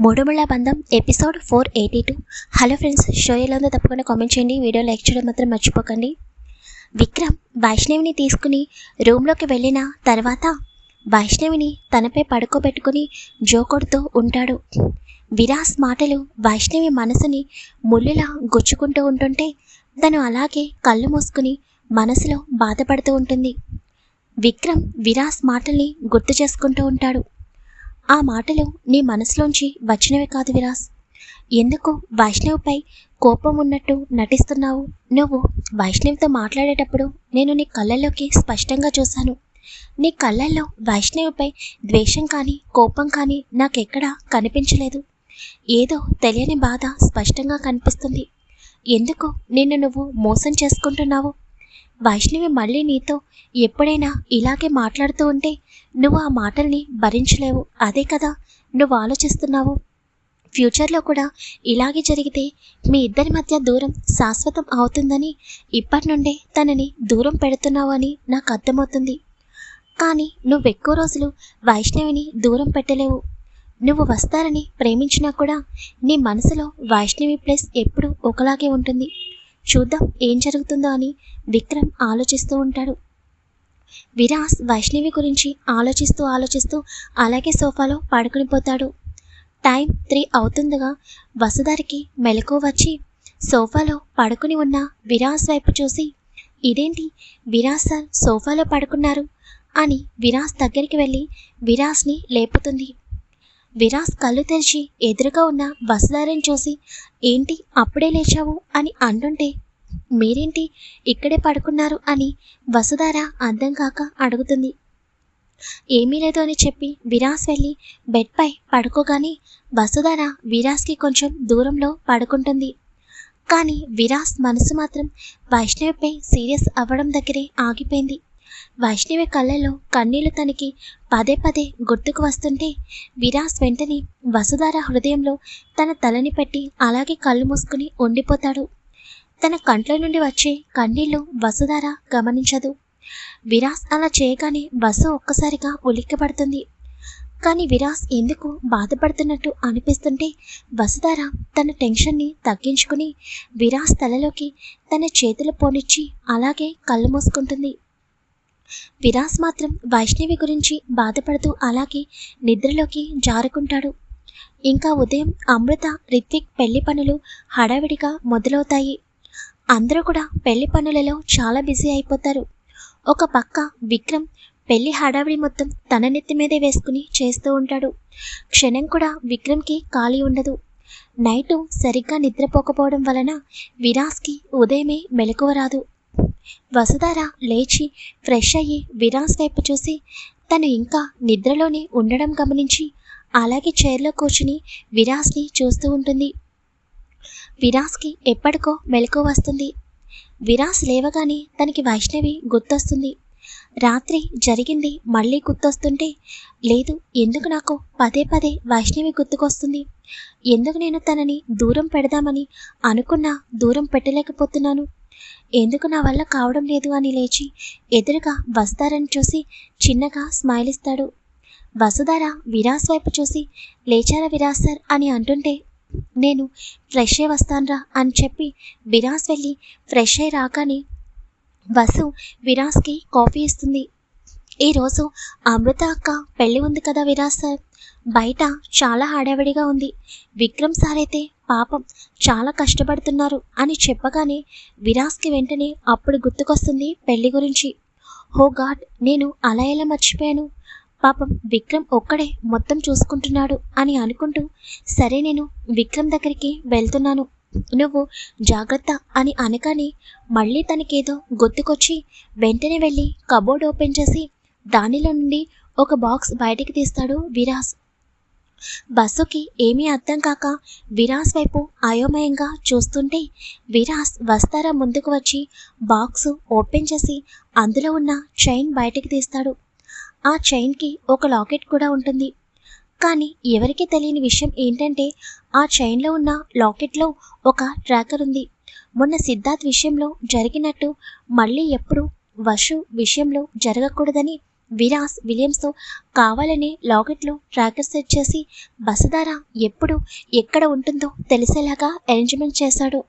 Mudumulla Bandham episode four eighty two. Hello friends show ఎలా ఉందో తప్పకుండా కామెంట్ చేయండి. వీడియో లైక్ చేయడం మాత్రం మర్చిపోకండి. విక్రమ్ వైష్ణవిని తీసుకుని రూమ్లోకి వెళ్ళిన తర్వాత వైష్ణవిని తనపై పడుకోబెట్టుకుని జోకొడుతూ ఉంటాడు. విరాస్ మాటలు వైష్ణవి మనసుని ముళ్ళులా గుచ్చుకుంటూ ఉంటుంటే తను అలాగే కళ్ళు మూసుకుని మనసులో బాధపడుతూ ఉంటుంది. విక్రమ్ విరాస్ మాటల్ని గుర్తు చేసుకుంటూ ఉంటాడు. ఆ మాటలు నీ మనసులోంచి వచ్చినవి కాదు విరాస్ ఎందుకు వైష్ణవ్పై కోపం ఉన్నట్టు నటిస్తున్నావు? నువ్వు వైష్ణవితో మాట్లాడేటప్పుడు నేను నీ కళ్ళల్లోకి స్పష్టంగా చూశాను. నీ కళ్ళల్లో వైష్ణవిపై ద్వేషం కానీ కోపం కానీ నాకెక్కడా కనిపించలేదు. ఏదో తెలియని బాధ స్పష్టంగా కనిపిస్తుంది. ఎందుకు నిన్ను నువ్వు మోసం చేసుకుంటున్నావు? వైష్ణవి మళ్ళీ నీతో ఎప్పుడైనా ఇలాగే మాట్లాడుతూ ఉంటే నువ్వు ఆ మాటల్ని భరించలేవు. అదే కదా నువ్వు ఆలోచిస్తున్నావు. ఫ్యూచర్లో కూడా ఇలాగే జరిగితే మీ ఇద్దరి మధ్య దూరం శాశ్వతం అవుతుందని ఇప్పటి నుండే తనని దూరం పెడుతున్నావు అని నాకు అర్థమవుతుంది. కానీ నువ్వు ఎక్కువ రోజులు వైష్ణవిని దూరం పెట్టలేవు. నువ్వు వస్తారని ప్రేమించినా కూడా నీ మనసులో వైష్ణవి ప్లేస్ ఎప్పుడూ ఒకలాగే ఉంటుంది. చూద్దాం ఏం జరుగుతుందో అని విక్రమ్ ఆలోచిస్తూ ఉంటాడు. విరాస్ వైష్ణవి గురించి ఆలోచిస్తూ ఆలోచిస్తూ అలాగే సోఫాలో పడుకుని పోతాడు. టైం త్రీ అవుతుండగా వసుధారికి మెలకు వచ్చి సోఫాలో పడుకుని ఉన్న విరాస్ వైపు చూసి ఇదేంటి? విరాస్ సార్ సోఫాలో పడుకున్నారు? అని విరాస్ దగ్గరికి వెళ్ళి విరాస్ని లేపుతుంది. విరాస్ కళ్ళు తెరిచి ఎదురుగా ఉన్న వసుధారిని చూసి ఏంటి అప్పుడే లేచావు? అని అంటుంటే మీరేంటి ఇక్కడే పడుకున్నారు? అని వసుధార అర్థం కాక అడుగుతుంది. ఏమీ లేదు అని చెప్పి విరాస్ వెళ్ళి బెడ్పై పడుకోగానే వసుధార విరాస్కి కొంచెం దూరంలో పడుకుంటుంది. కానీ విరాస్ మనసు మాత్రం వైష్ణవిపై సీరియస్ అవ్వడం దగ్గరే ఆగిపోయింది. వైష్ణవి కళ్ళలో కన్నీళ్ళు తనకి పదే పదే గుర్తుకు వస్తుంటే విరాస్ వెంటనే వసుధార హృదయంలో తన తలని పెట్టి అలాగే కళ్ళు మూసుకుని ఉండిపోతాడు. తన కంట్ల నుండి వచ్చే కన్నీళ్ళు వసుధార గమనించదు. విరాస్ అలా చేయగానే వసు ఒక్కసారిగా ఉలిక్కిపడుతుంది. కానీ విరాస్ ఎందుకు బాధపడుతున్నట్టు అనిపిస్తుంటే వసుధార తన టెన్షన్ని తగ్గించుకుని విరాస్ తలలోకి తన చేతులు పోనిచ్చి అలాగే కళ్ళు మూసుకుంటుంది. విరాస్ మాత్రం వైష్ణవి గురించి బాధపడుతూ అలాగే నిద్రలోకి జారుకుంటాడు. ఇంకా ఉదయం అమృత రిత్విక్ పెళ్ళి పనులు హడావిడిగా మొదలవుతాయి. అందరూ కూడా పెళ్ళి పనులలో చాలా బిజీ అయిపోతారు. ఒక పక్క విక్రమ్ పెళ్ళి హడావిడి మొత్తం తన నెత్తి మీదే వేసుకుని చేస్తూ ఉంటాడు. క్షణం కూడా విక్రమ్కి ఖాళీ ఉండదు. నైటు సరిగ్గా నిద్రపోకపోవడం వలన విరాస్కి ఉదయమే మెలకువ రాదు. వసుధార లేచి ఫ్రెష్ అయ్యి విరాస్ వైపు చూసి తను ఇంకా నిద్రలోనే ఉండడం గమనించి అలాగే చైర్లో కూర్చుని విరాస్ని చూస్తూ ఉంటుంది. విరాస్కి ఎప్పటికో మెలకు వస్తుంది. విరాస్ లేవగానే తనకి వైష్ణవి గుర్తొస్తుంది. రాత్రి జరిగింది మళ్ళీ గుర్తొస్తుంటే లేదు ఎందుకు నాకు పదే పదే వైష్ణవి గుర్తుకొస్తుంది? ఎందుకు నేను తనని దూరం పెడదామని అనుకున్నా దూరం పెట్టలేకపోతున్నాను? ఎందుకు నా వల్ల కావడం లేదు అని లేచి ఎదురుగా వస్తారని చూసి చిన్నగా స్మైల్ ఇస్తాడు. వసుధార విరాస్ వైపు చూసి లేచారా విరాస్ సార్? అని అంటుంటే నేను ఫ్రెష్ అయి వస్తాన్రా అని చెప్పి విరాస్ వెళ్ళి ఫ్రెష్ అయి రాగానే వసు విరాస్కి కాఫీ ఇస్తుంది. ఈరోజు అమృత అక్క పెళ్ళి ఉంది కదా విరాస్ సార్? బయట చాలా హడావిడిగా ఉంది. విక్రమ్ సార్ అయితే పాపం చాలా కష్టపడుతున్నారు అని చెప్పగానే విరాస్కి వెంటనే అప్పుడు గుర్తుకొస్తుంది పెళ్ళి గురించి. హో గాడ్ నేను అలా ఎలా మర్చిపోయాను? పాపం విక్రమ్ ఒక్కడే మొత్తం చూసుకుంటున్నాడు అని అనుకుంటూ సరే నేను విక్రమ్ దగ్గరికి వెళ్తున్నాను. నువ్వు జాగ్రత్త అని అనగానే మళ్ళీ తనకేదో గుర్తుకొచ్చి వెంటనే వెళ్ళి కబోర్డ్ ఓపెన్ చేసి దానిలో నుండి ఒక బాక్స్ బయటికి తీస్తాడు విరాస్. బస్సుకి ఏమీ అర్థం కాక విరాస్ వైపు అయోమయంగా చూస్తుంటే విరాస్ వస్తారా ముందుకు వచ్చి బాక్స్ ఓపెన్ చేసి అందులో ఉన్న చైన్ బయటికి తీస్తాడు. ఆ చైన్కి ఒక లాకెట్ కూడా ఉంటుంది. కానీ ఎవరికీ తెలియని విషయం ఏంటంటే ఆ చైన్లో ఉన్న లాకెట్లో ఒక ట్రాకర్ ఉంది. మొన్న సిద్ధార్థ్ విషయంలో జరిగినట్టు మళ్ళీ ఎప్పుడు వషు విషయంలో జరగకూడదని విరాస్ విలియమ్స్తో కావాలని లాకెట్లో ట్రాకర్ సెట్ చేసి బసదార ఎప్పుడు ఎక్కడ ఉంటుందో తెలిసేలాగా అరేంజ్మెంట్ చేశాడు.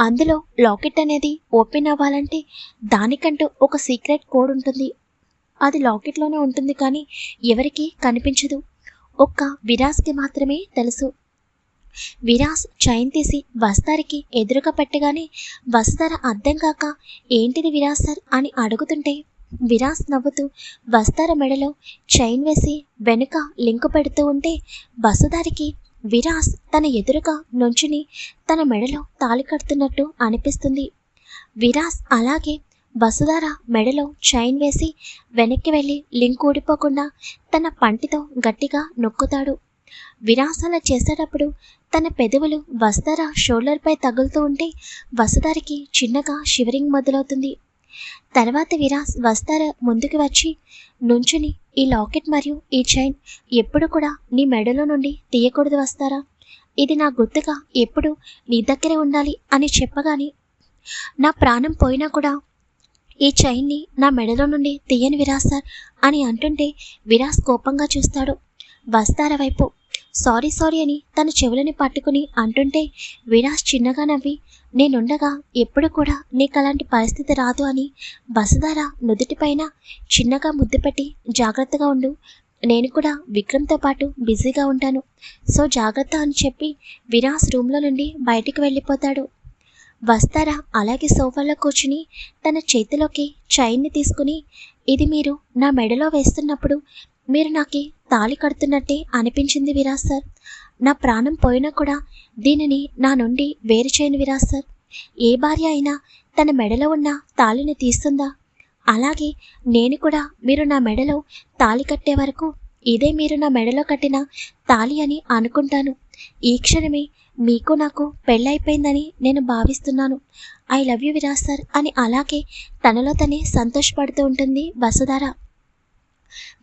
అందులో లాకెట్ అనేది ఓపెన్ అవ్వాలంటే దానికంటూ ఒక సీక్రెట్ కోడ్ ఉంటుంది. అది లాకెట్లోనే ఉంటుంది కానీ ఎవరికీ కనిపించదు. ఒక్క విరాస్కి మాత్రమే తెలుసు. విరాస్ చైన్ తీసి వస్తారికి ఎదురుగా పెట్టగానే వస్తార అర్థం కాక ఏంటిది విరాస్ సార్? అని అడుగుతుంటే విరాస్ నవ్వుతూ వస్తార మెడలో చైన్ వేసి వెనుక లింకు పెడుతూ ఉంటే బస్సుదారికి విరాస్ తన ఎదురుగా నుంచుని తన మెడలో తాళి కడుతున్నట్టు అనిపిస్తుంది. విరాస్ అలాగే వసుధార మెడలో చైన్ వేసి వెనక్కి వెళ్ళి లింక్ ఊడిపోకుండా తన పంటితో గట్టిగా నొక్కుతాడు. విరాసన చేసేటప్పుడు తన పెదవులు వసుధార షోల్డర్పై తగులుతూ ఉంటే వసుధారికి చిన్నగా షివరింగ్ మొదలవుతుంది. తర్వాత విరాస్ వస్తారా ముందుకు వచ్చి? నుంచుని ఈ లాకెట్ మరియు ఈ చైన్ ఎప్పుడు కూడా నీ మెడలో నుండి తీయకూడదు వస్తారా? ఇది నా గుర్తుగా ఎప్పుడు నీ దగ్గరే ఉండాలి అని చెప్పగానే నా ప్రాణం పోయినా కూడా ఈ చైన్ని నా మెడలో నుండి తీయని విరాస్ సార్ అని అంటుంటే విరాస్ కోపంగా చూస్తాడు. వస్తార వైపు? సారీ సారీ అని తన చెవులని పట్టుకుని అంటుంటే విరాస్ చిన్నగా నవ్వి నేనుండగా ఎప్పుడు కూడా నీకు అలాంటి పరిస్థితి రాదు అని వసుధార నుదుటిపైన చిన్నగా ముద్దు పెట్టి జాగ్రత్తగా ఉండు. నేను కూడా విక్రమ్తో పాటు బిజీగా ఉంటాను. సో జాగ్రత్త అని చెప్పి వినాస్ రూమ్లో నుండి బయటికి వెళ్ళిపోతాడు. వస్తారా అలాగే సోఫాలో కూర్చుని తన చేతిలోకి చైన్ని తీసుకుని ఇది మీరు నా మెడలో వేస్తున్నప్పుడు మీరు నాకు తాళి కడుతున్నట్టే అనిపించింది విరాజ్ సార్ నా ప్రాణం పోయినా కూడా దీనిని నా నుండి వేరు చేయని విరాజ్ సార్ ఏ భార్య అయినా తన మెడలో ఉన్న తాళిని తీస్తుందా? అలాగే నేను కూడా మీరు నా మెడలో తాళి కట్టే వరకు ఇదే మీరు నా మెడలో కట్టిన తాళి అని అనుకుంటాను. ఈ క్షణమే మీకు నాకు పెళ్ళైపోయిందని నేను భావిస్తున్నాను. I love you Viraj sir అని అలాగే తనలో తనే సంతోషపడుతూ ఉంటుంది వసుధార.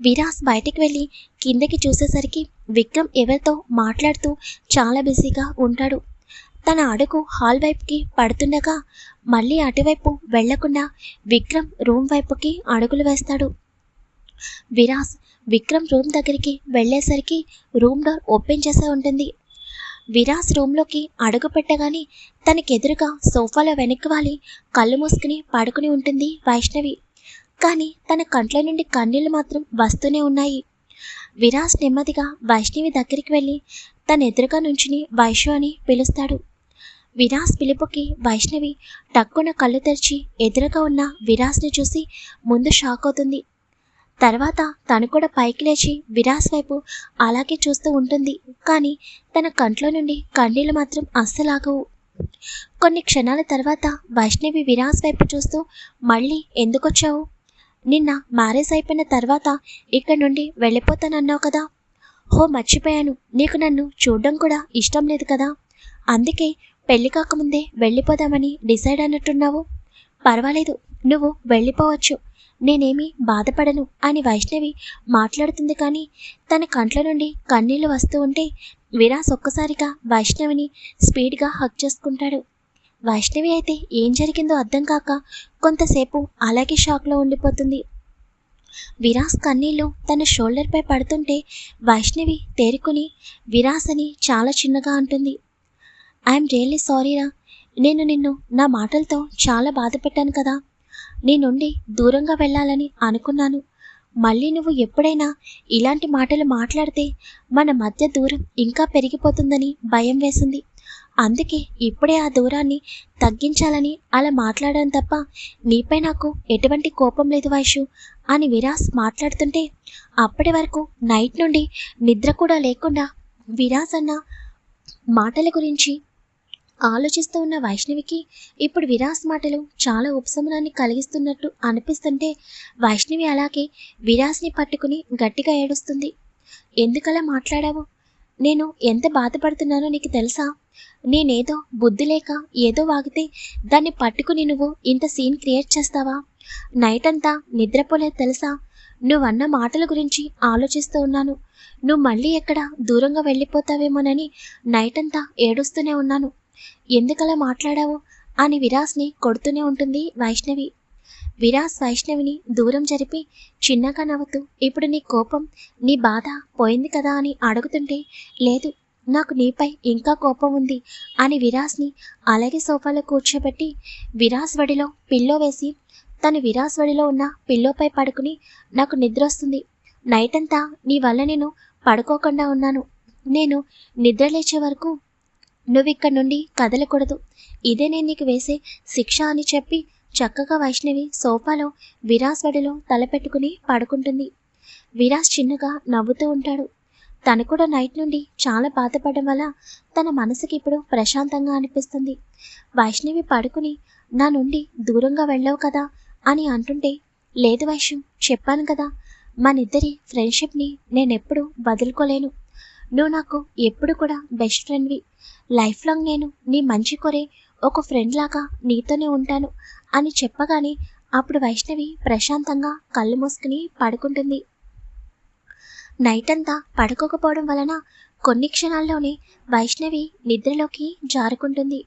విరాస్ బయటికి వెళ్ళి కిందకి చూసేసరికి విక్రమ్ ఎవరితో మాట్లాడుతూ చాలా బిజీగా ఉంటాడు. తన అడుగు హాల్ వైపుకి పడుతుండగా మళ్ళీ అటువైపు వెళ్ళకుండా విక్రమ్ రూమ్ వైపుకి అడుగులు వేస్తాడు. విరాస్ విక్రమ్ రూమ్ దగ్గరికి వెళ్ళేసరికి రూమ్ డోర్ ఓపెన్ చేసే ఉంటుంది. విరాస్ రూమ్లోకి అడుగు పెట్టగానే తనకెదురుగా సోఫాలో వెనక్కి వాలి కళ్ళు మూసుకుని పడుకుని ఉంటుంది వైష్ణవి. కానీ తన కంట్ల నుండి కన్నీళ్ళు మాత్రం వస్తూనే ఉన్నాయి. విరాస్ నెమ్మదిగా వైష్ణవి దగ్గరికి వెళ్ళి తన ఎదురుగా నుంచుని వైషు అని పిలుస్తాడు. విరాస్ పిలుపుకి వైష్ణవి టక్కున కళ్ళు తెరిచి ఎదురుగా ఉన్న విరాస్ని చూసి ముందు షాక్ అవుతుంది. తర్వాత తను కూడా పైకి లేచి విరాస్ వైపు అలాగే చూస్తూ ఉంటుంది. కానీ తన కంట్లో నుండి కన్నీళ్ళు మాత్రం అస్సలాగవు. కొన్ని క్షణాల తర్వాత వైష్ణవి విరాస్ వైపు చూస్తూ మళ్ళీ ఎందుకొచ్చావు? నిన్న మ్యారేజ్ అయిపోయిన తర్వాత ఇక్కడ నుండి వెళ్ళిపోతానన్నావు కదా. హో మర్చిపోయాను. నీకు నన్ను చూడడం కూడా ఇష్టం లేదు కదా. అందుకే పెళ్ళి కాకముందే వెళ్ళిపోదామని డిసైడ్ అన్నట్టున్నావు పర్వాలేదు నువ్వు వెళ్ళిపోవచ్చు. నేనేమీ బాధపడను అని వైష్ణవి మాట్లాడుతుంది కానీ తన కంట్ల నుండి కన్నీళ్ళు వస్తూ ఉంటే విరాస్ ఒక్కసారిగా వైష్ణవిని స్పీడ్గా హక్ చేసుకుంటాడు. వైష్ణవి అయితే ఏం జరిగిందో అర్థం కాక కొంతసేపు అలాగే షాక్లో ఉండిపోతుంది. విరాస్ కన్నీళ్ళు తన షోల్డర్పై పడుతుంటే వైష్ణవి తేరుకుని విరాస్ అని చాలా చిన్నగా అంటుంది. ఐఎమ్ రియల్లీ సారీరా నేను నిన్ను నా మాటలతో చాలా బాధ పెట్టాను కదా. నీ నుండి దూరంగా వెళ్ళాలని అనుకున్నాను. మళ్ళీ నువ్వు ఎప్పుడైనా ఇలాంటి మాటలు మాట్లాడితే మన మధ్య దూరం ఇంకా పెరిగిపోతుందని భయం వేసింది. అందుకే ఇప్పుడే ఆ దూరాన్ని తగ్గించాలని అలా మాట్లాడాను తప్ప నీపై నాకు ఎటువంటి కోపం లేదు వైషు అని విరాస్ మాట్లాడుతుంటే అప్పటి వరకు నైట్ నుండి నిద్ర కూడా లేకుండా విరాస్ అన్న మాటల గురించి ఆలోచిస్తూ ఉన్న వైష్ణవికి ఇప్పుడు విరాస్ మాటలు చాలా ఉపశమనాన్ని కలిగిస్తున్నట్టు అనిపిస్తుంటే వైష్ణవి అలాగే విరాస్ని పట్టుకుని గట్టిగా ఏడుస్తుంది. ఎందుకలా మాట్లాడావు? నేను ఎంత బాధపడుతున్నానో నీకు తెలుసా? నేనేదో బుద్ధి లేక ఏదో వాగితే దాన్ని పట్టుకుని నువ్వు ఇంత సీన్ క్రియేట్ చేస్తావా? నైట్ అంతా నిద్రపోలేదు తెలుసా? నువ్వన్న మాటల గురించి ఆలోచిస్తూ ఉన్నాను. నువ్వు మళ్ళీ ఎక్కడ దూరంగా వెళ్ళిపోతావేమోనని నైట్ అంతా ఏడుస్తూనే ఉన్నాను. ఎందుకలా మాట్లాడావు? అని విరాస్ని కొడుతూనే ఉంటుంది వైష్ణవి. విరాస్ వైష్ణవిని దూరం జరిపి చిన్నగా నవ్వుతూ ఇప్పుడు నీ కోపం నీ బాధ పోయింది కదా అని అడుగుతుంటే లేదు నాకు నీపై ఇంకా కోపం ఉంది అని విరాస్ని అలాగే సోఫాలో కూర్చోబెట్టి విరాస్ వడిలో పిల్లో వేసి తను విరాస్ వడిలో ఉన్న పిల్లోపై పడుకుని నాకు నిద్ర వస్తుంది. నైట్ అంతా నీ వల్ల నేను పడుకోకుండా ఉన్నాను. నేను నిద్ర లేచే వరకు నువ్వు ఇక్కడ నుండి కదలకూడదు. ఇదే నేను నీకు వేసే శిక్ష అని చెప్పి చక్కగా వైష్ణవి సోఫాలో విరాస్ వడిలో తలపెట్టుకుని పడుకుంటుంది. విరాస్ చిన్నగా నవ్వుతూ ఉంటాడు. తను కూడా నైట్ నుండి చాలా బాధపడడం వల్ల తన మనసుకి ఇప్పుడు ప్రశాంతంగా అనిపిస్తుంది. వైష్ణవి పడుకుని నా నుండి దూరంగా వెళ్ళావు కదా అని అంటుంటే లేదు వైష్ణం చెప్పాను కదా. మనిద్దరి ఫ్రెండ్షిప్ని నేనెప్పుడు వదులుకోలేను. నువ్వు నాకు ఎప్పుడు కూడా బెస్ట్ ఫ్రెండ్వి. లైఫ్ లాంగ్ నేను నీ మంచి కొరే ఒక ఫ్రెండ్ లాగా నీతోనే ఉంటాను అని చెప్పగానే అప్పుడు వైష్ణవి ప్రశాంతంగా కళ్ళు మూసుకుని పడుకుంటుంది. నైట్ అంతా పడుకోకపోవడం వలన కొన్ని క్షణాల్లోనే వైష్ణవి నిద్రలోకి జారుకుంటుంది.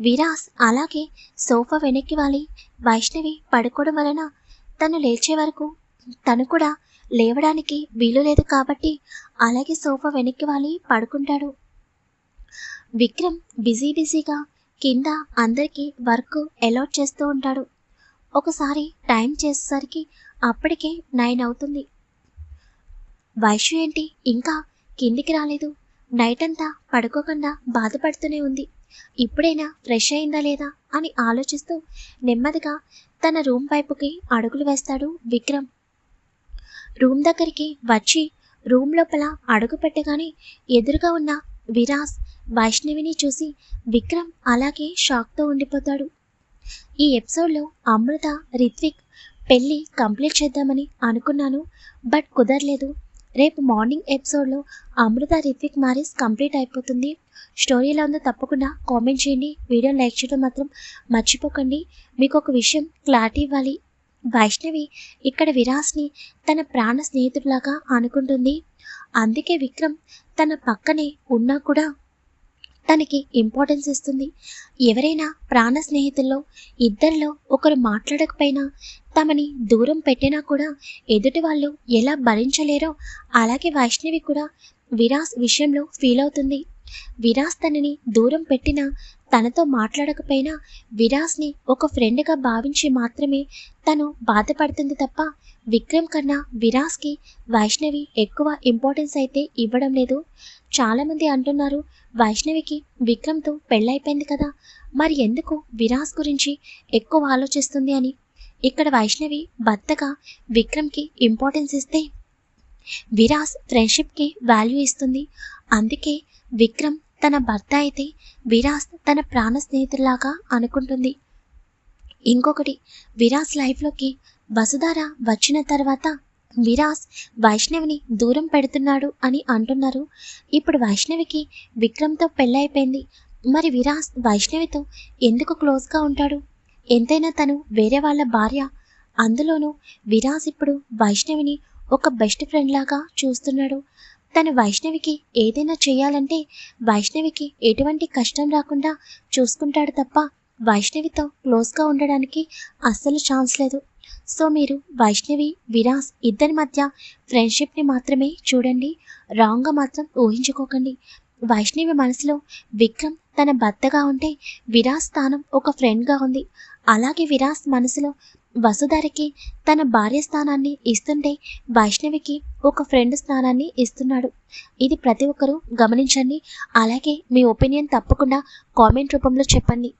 విరాస్ అలాగే సోఫా వెనక్కి వాలి. వైష్ణవి పడుకోవడం వలన తను లేచే వరకు తను కూడా లేవడానికి వీలు లేదు కాబట్టి అలాగే సోఫా వెనక్కి వాలి పడుకుంటాడు. విక్రమ్ బిజీ బిజీగా కింద అందరికీ వర్క్ అలాట్ చేస్తూ ఉంటాడు. ఒకసారి టైం చేసేసరికి అప్పటికే నైన్ అవుతుంది. వైషు ఏంటి? ఇంకా కిందికి రాలేదు. నైట్ అంతా పడుకోకుండా బాధపడుతూనే ఉంది. ఇప్పుడైనా ఫ్రెష్ అయిందా లేదా అని ఆలోచిస్తూ నెమ్మదిగా తన రూమ్ వైపుకి అడుగులు వేస్తాడు విక్రమ్. రూమ్ దగ్గరికి వచ్చి రూమ్ లోపల అడుగు పెట్టగానే ఎదురుగా ఉన్న విరాస్ వైష్ణవిని చూసి విక్రమ్ అలాగే షాక్తో ఉండిపోతాడు. ఈ ఎపిసోడ్లో అమృత రిత్విక్ పెళ్ళి కంప్లీట్ చేద్దామని అనుకున్నాను బట్ కుదరలేదు. రేపు మార్నింగ్ ఎపిసోడ్లో అమృత రిత్విక్ మ్యారేజ్ కంప్లీట్ అయిపోతుంది. స్టోరీ ఎలా ఉందో తప్పకుండా కామెంట్ చేయండి. వీడియో లైక్ చేయడం మాత్రం మర్చిపోకండి. మీకు ఒక విషయం క్లారిటీ ఇవ్వాలి. వైష్ణవి ఇక్కడ విరాస్ని తన ప్రాణ స్నేహితుడిలాగా అనుకుంటుంది. అందుకే విక్రమ్ తన పక్కనే ఉన్నా కూడా తనకి ఇంపార్టెన్స్ ఇస్తుంది. ఎవరైనా ప్రాణ స్నేహితుల్లో ఇద్దరిలో ఒకరు మాట్లాడకపోయినా తమని దూరం పెట్టినా కూడా ఎదుటి వాళ్ళు ఎలా భరించలేరో అలాగే వైష్ణవి కూడా విరాస్ విషయంలో ఫీల్ అవుతుంది. విరాస్ తనని దూరం పెట్టినా తనతో మాట్లాడకపోయినా విరాస్ని ఒక ఫ్రెండ్గా భావించి మాత్రమే తను బాధపడుతుంది తప్ప విక్రమ్ కన్నా విరాస్కి వైష్ణవి ఎక్కువ ఇంపార్టెన్స్ అయితే ఇవ్వడం లేదు. చాలామంది అంటున్నారు వైష్ణవికి విక్రమ్తో పెళ్ళైపోయింది కదా. మరి ఎందుకు విరాస్ గురించి ఎక్కువ ఆలోచిస్తుంది అని? ఇక్కడ వైష్ణవి భర్తగా విక్రమ్కి ఇంపార్టెన్స్ ఇస్తే విరాస్ ఫ్రెండ్షిప్కి వాల్యూ ఇస్తుంది. అందుకే విక్రమ్ తన భర్త అయితే విరాస్ తన ప్రాణ స్నేహితులాగా అనుకుంటుంది. ఇంకొకటి విరాస్ లైఫ్లోకి వసుధార వచ్చిన తర్వాత విరాస్ వైష్ణవిని దూరం పెడుతున్నాడు అని అంటున్నారు. ఇప్పుడు వైష్ణవికి విక్రమ్తో పెళ్ళైపోయింది. మరి విరాస్ వైష్ణవితో ఎందుకు క్లోజ్గా ఉంటాడు? ఎంతైనా తను వేరే వాళ్ళ భార్య. అందులోనూ విరాస్ ఇప్పుడు వైష్ణవిని ఒక బెస్ట్ ఫ్రెండ్ లాగా చూస్తున్నాడు. తను వైష్ణవికి ఏదైనా చేయాలంటే వైష్ణవికి ఎటువంటి కష్టం రాకుండా చూసుకుంటాడు తప్ప వైష్ణవితో క్లోజ్గా ఉండడానికి అస్సలు ఛాన్స్ లేదు. సో మీరు వైష్ణవి విరాస్ ఇద్దరి మధ్య ఫ్రెండ్షిప్ని మాత్రమే చూడండి. రాంగ్గా మాత్రం ఊహించుకోకండి. వైష్ణవి మనసులో విక్రమ్ తన భర్తగా ఉంటే విరాస్ స్థానం ఒక ఫ్రెండ్గా ఉంది. అలాగే విరాస్ మనసులో వసుధారకి తన భార్య స్థానాన్ని ఇస్తుంటే వైష్ణవికి ఒక ఫ్రెండ్ స్థానాన్ని ఇస్తున్నాడు. ఇది ప్రతి ఒక్కరూ గమనించండి. అలాగే మీ ఒపీనియన్ తప్పకుండా కామెంట్ రూపంలో చెప్పండి.